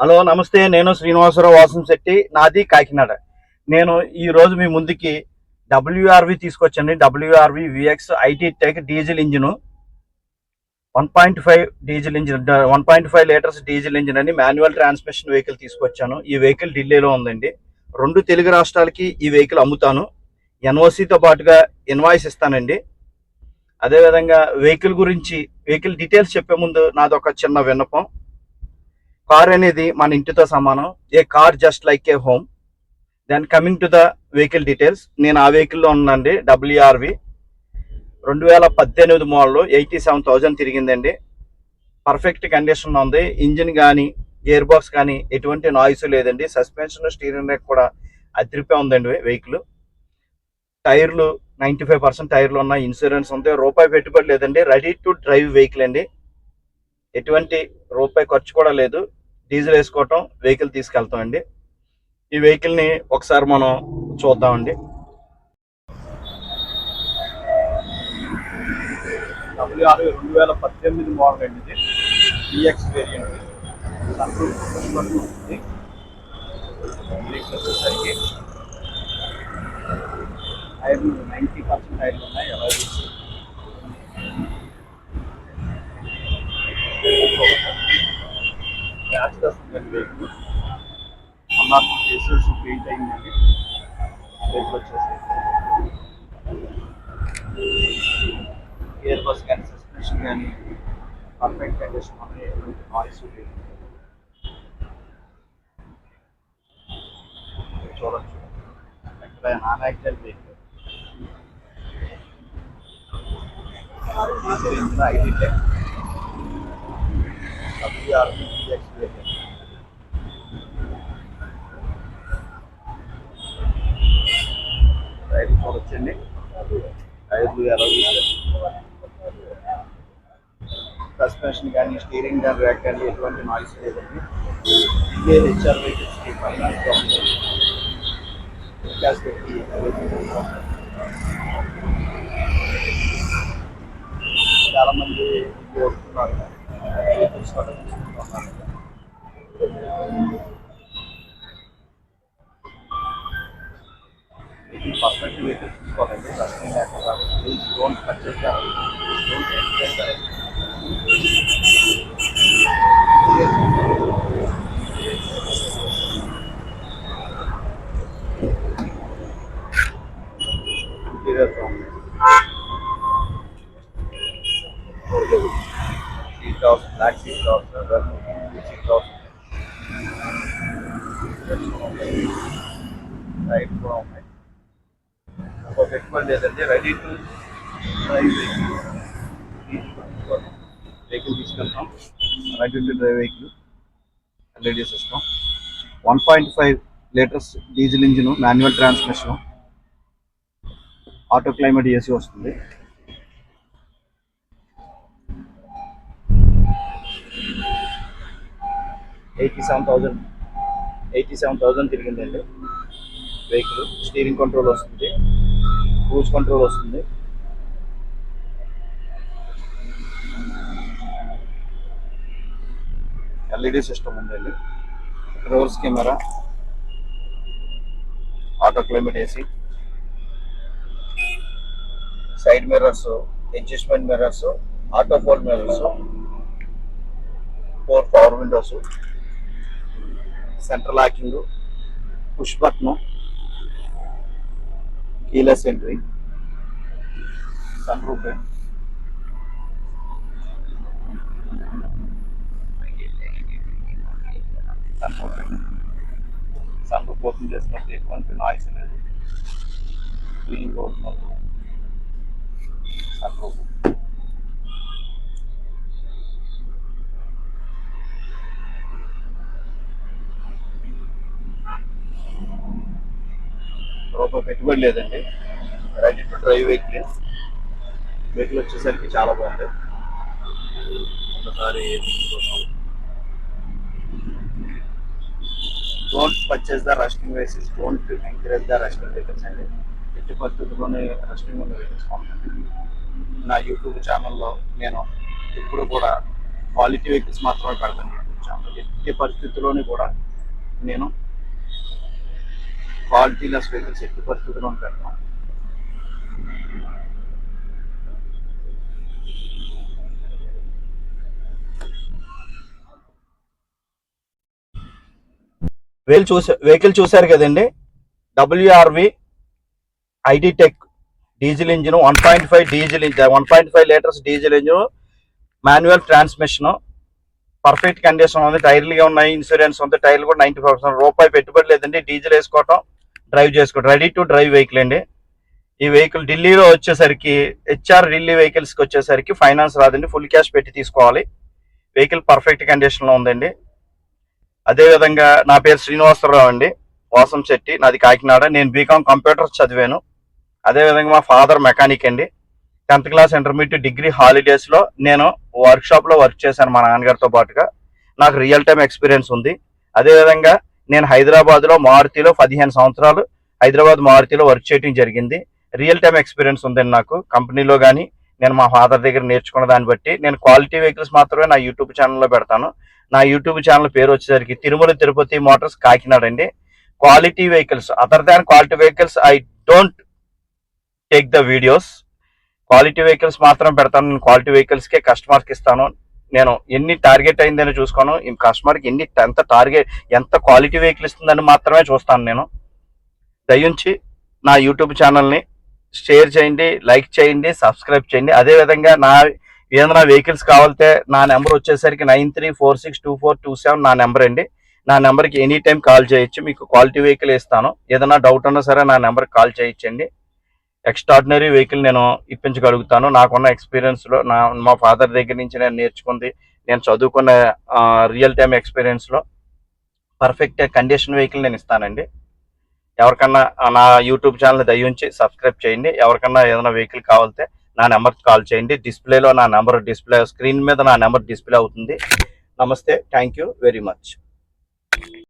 Hello నమస్తే. నేను శ్రీనివాసరావు వాసం శెట్టి నాది కాకినాడ. నేను ఈ రోజు మీ ముందుకి WRV తీసుకొచ్చండి. WRV VX iDTEC diesel engine. One point five diesel engine one point five litres diesel engine అని మాన్యువల్ ట్రాన్స్మిషన్ వెహికల్ తీసుకొచ్చాను. ఈ వెహికల్ ఢిల్లీలో ఉందండి. రెండు తెలుగు రాష్ట్రాలకి ఈ వెహికల్ అమ్ముతాను. ఎన్ఓసితో పాటుగా ఇన్వాయిస్ ఇస్తానండి. అదేవిధంగా వెహికల్ గురించి వెహికల్ డీటెయిల్స్ చెప్పే ముందు నాదొక చిన్న విన్నపం. కార్ అనేది మన ఇంటితో సమానం. A car just like a home then coming to the vehicle details నేను ఆ వెహికల్లో ఉన్నానండి డబ్ల్యూఆర్వి రెండు వేల పద్దెనిమిది మోడల్ ఎయిటీ సెవెన్ థౌజండ్ తిరిగిందండి. పర్ఫెక్ట్ కండిషన్ ఉంది. ఇంజిన్ కానీ గేర్ బాక్స్ కానీ ఎటువంటి నాయిస్ లేదండి. సస్పెన్షన్ స్టీరింగ్ రేక్ కూడా అదిరిపే ఉందండి వెహికల్ టైర్లు నైంటీ ఫైవ్ పర్సెంట్ టైర్లు ఉన్న ఇన్సూరెన్స్ ఉంది. రూపాయి పెట్టుబడి లేదండి. రెడీ టు డ్రైవ్ వెహికల్ అండి. ఎటువంటి రూపాయి ఖర్చు కూడా లేదు. డీజిల్ వేసుకోవటం వెహికల్ తీసుకెళ్తాం అండి. ఈ వెహికల్ని ఒకసారి మనం చూద్దామండి. డబ్ల్యూఆర్ రెండు వేల పద్దెనిమిది మోడల్ అండి ఇది. ఈఎక్స్ వేరియంట్ ఉంది. వచ్చేసరికి నైంటీ పర్సెంట్ టైర్లు ఉన్నాయి. ఎలా వస్తుందండి వెహికల్ అన్నారు చేసేసి పెయింట్ అయిందండి వెహికల్ వచ్చేసి గేర్ బస్ కానీ సస్పెన్షన్ కానీ పర్ఫెక్ట్ కండిషన్ ఉన్నాయి ఎటువంటి నాయిస్ లేదు చూడొచ్చు ఎక్కడ non accident vehicle iDTEC WRX vehicle ఇచ్చండి చూడొచ్చండి ఎలా సస్పెన్షన్ కానీ స్టీరింగ్ కానీ ర్యాక్ కానీ ఎటువంటి నాయిస్ లేదండి. ఇదే హెచ్ఆర్ పెట్టి చాలా మంది వస్తున్నారు వెహికల్స్ కూడా తీసుకుంటున్నారు Please don't cut it don't enter that. Interior from seat లేదండి రెడీ టు డ్రైవ్ వెహికల్ తీసుకెళ్తాం. Ready to drive vehicle ready చేసేస్తాం one point five litres diesel engine manual transmission auto climate AC వస్తుంది eighty seven thousand eighty seven thousand తిరిగిందండి. Vehicle steering control వస్తుంది. Cruise control వస్తుంది. LED system ఉందండి reverse camera. Auto climate AC. Side mirrors adjustment mirrors auto fold mirrors four power windows central locking push button Kila Century, San Rupe. San Rupe open just for take one ice and clean both. San Rupe. Pues, రూపాయి పెట్టుబడి లేదండి. Ready to drive vehicle vehicle వచ్చేసరికి చాలా బాగుంది ఒకసారి don't purchase the rusting vehicles don't encourage the rusting vehicles అండి. ఎట్టి పద్ధతిలోనే రస్టింగ్ ఉన్న వెహికల్స్ కొనండి నా యూట్యూబ్ ఛానల్లో నేను ఎప్పుడు కూడా క్వాలిటీ వెహికల్స్ మాత్రమే పెడతాను యూట్యూబ్ ఛానల్ ఎట్టి పరిస్థితుల్లోనే కూడా నేను క్వాలిటీ లెస్ ఎట్టి పరిస్థితుల్లో పెడతాను వెహికల్ చూసా వెహికల్ చూశారు కదండి? WRV iDTEC diesel engine one point five diesel engine one point five litres diesel engine manual transmission perfect condition ఉంది. టైర్లుగా ఉన్నాయి ఇన్సూరెన్స్ ఉంది. టైర్లు కూడా నైంటీ పర్సెంట్ రూపాయి పెట్టుబడి లేదండి. డీజిల్ వేసుకోవటం. డ్రైవ్ చేసుకోండి రెడీ టు డ్రైవ్ వెహికల్ అండి. ఈ వెహికల్ ఢిల్లీలో వచ్చేసరికి హెచ్ఆర్ ఢిల్లీ వెహికల్స్కి వచ్చేసరికి ఫైనాన్స్ రాదండి ఫుల్ క్యాష్ పెట్టి తీసుకోవాలి. వెహికల్ పర్ఫెక్ట్ కండిషన్లో ఉందండి. అదేవిధంగా నా పేరు శ్రీనివాసరావు అండి వాసం శెట్టి నాది కాకినాడ. నేను బీకామ్ కంప్యూటర్ చదివాను. అదేవిధంగా మా ఫాదర్ మెకానిక్ అండి. టెన్త్ క్లాస్ ఇంటర్మీడియట్ డిగ్రీ హాలిడేస్లో నేను వర్క్షాప్లో వర్క్ చేశాను మా నాన్నగారితో పాటుగా. నాకు రియల్ టైం ఎక్స్పీరియన్స్ ఉంది. అదేవిధంగా నేను హైదరాబాద్లో మారుతిలో పదిహేను సంవత్సరాలు హైదరాబాద్ మారుతిలో వర్క్ చేయడం జరిగింది. రియల్ టైం ఎక్స్పీరియన్స్ ఉందండి నాకు. కంపెనీలో కానీ నేను మా ఫాదర్ దగ్గర నేర్చుకున్న దాన్ని బట్టి నేను క్వాలిటీ వెహికల్స్ మాత్రమే నా యూట్యూబ్ ఛానల్లో పెడతాను. నా యూట్యూబ్ ఛానల్ పేరు వచ్చేసరికి తిరుమల తిరుపతి మోటార్స్ కాకినాడ అండి. Quality vehicles other than quality vehicles I don't take the videos quality vehicles మాత్రం పెడతాను. నేను క్వాలిటీ వెహికల్స్కే కస్టమర్కి ఇస్తాను. నేను ఎన్ని టార్గెట్ అయిందని చూసుకోను. కస్టమర్కి ఎన్ని ఎంత టార్గెట్ ఎంత క్వాలిటీ వెహికల్ ఇస్తుందని మాత్రమే చూస్తాను నేను. దయించి నా యూట్యూబ్ ఛానల్ని షేర్ చేయండి లైక్ చేయండి సబ్స్క్రైబ్ చేయండి. అదేవిధంగా నా ఏదైనా వెహికల్స్ కావాలితే నా నెంబర్ వచ్చేసరికి nine three four six two four two seven నా నెంబర్ అండి. నా నెంబర్కి ఎనీ టైం కాల్ చేయొచ్చు. మీకు క్వాలిటీ వెహికల్ ఇస్తాను. ఏదైనా డౌట్ ఉన్నా సరే నా నెంబర్కి కాల్ చేయొచ్చండి. ఎక్స్ట్రాడినరీ వెహికల్ నేను ఇప్పించగలుగుతాను. నాకున్న ఎక్స్పీరియన్స్లో నా మా ఫాదర్ దగ్గర నుంచి నేను నేర్చుకుంది నేను చదువుకున్న రియల్ టైం ఎక్స్పీరియన్స్లో పర్ఫెక్ట్ కండిషన్ వెహికల్ నేను ఇస్తానండి. ఎవరికన్నా నా యూట్యూబ్ ఛానల్ దయ్యుంచి సబ్స్క్రైబ్ చేయండి. ఎవరికన్నా ఏదైనా వెహికల్ కావాలితే నా నెంబర్కి కాల్ చేయండి. డిస్ప్లేలో నా నెంబర్ డిస్ప్లే స్క్రీన్ మీద నా నెంబర్ డిస్ప్లే అవుతుంది. నమస్తే. Thank you very much